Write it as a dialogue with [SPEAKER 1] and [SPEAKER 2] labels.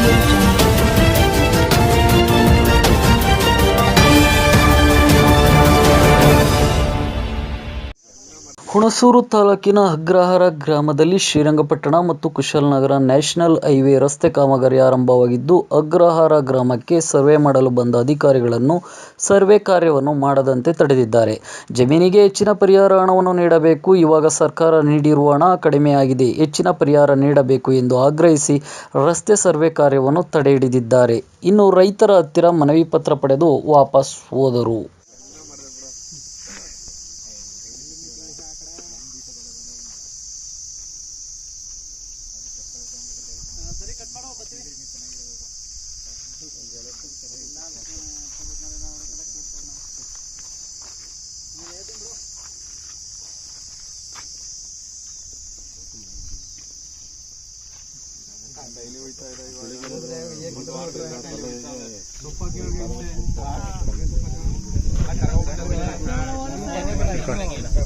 [SPEAKER 1] Thank you. Hunsur ತಾಲೂಕಿನ ಅಗ್ರಹಾರ ಗ್ರಾಮದಲ್ಲಿ ಶ್ರೀರಂಗಪಟ್ಟಣ ಮತ್ತು ಕುಶಾಲನಗರ ನ್ಯಾಷನಲ್ ಹೈವೇ ರಸ್ತೆ ಕಾಮಗಾರಿ ಆರಂಭವಾಗಿದ್ದು, ಅಗ್ರಹಾರ ಗ್ರಾಮಕ್ಕೆ ಸರ್ವೆ ಮಾಡಲು ಬಂದ ಅಧಿಕಾರಿಗಳನ್ನು ಸರ್ವೆ ಕಾರ್ಯವನ್ನು ಮಾಡದಂತೆ ತಡೆದಿದ್ದಾರೆ. ಜಮೀನಿಗೆ ಹೆಚ್ಚಿನ ಪರಿಹಾರ ಹಣವನ್ನು ನೀಡಬೇಕು. ಇವಾಗ ಸರ್ಕಾರ ನೀಡಿರುವ ಹಣ ಕಡಿಮೆಯಾಗಿದೆ. ಹೆಚ್ಚಿನ ಪರಿಹಾರ ನೀಡಬೇಕು ಎಂದು ಆಗ್ರಹಿಸಿ ರಸ್ತೆ ಸರ್ವೆ ಕಾರ್ಯವನ್ನು ತಡೆ ಹಿಡಿದಿದ್ದಾರೆ. ಇನ್ನು ರೈತರ ಹತ್ತಿರ ಮನವಿ ಪತ್ರ ಪಡೆದು ವಾಪಸ್ ಹೋದರು. ಡೈಲಿ ಹೋಯ್ತಾ ಇದೆ ಇವಾಗ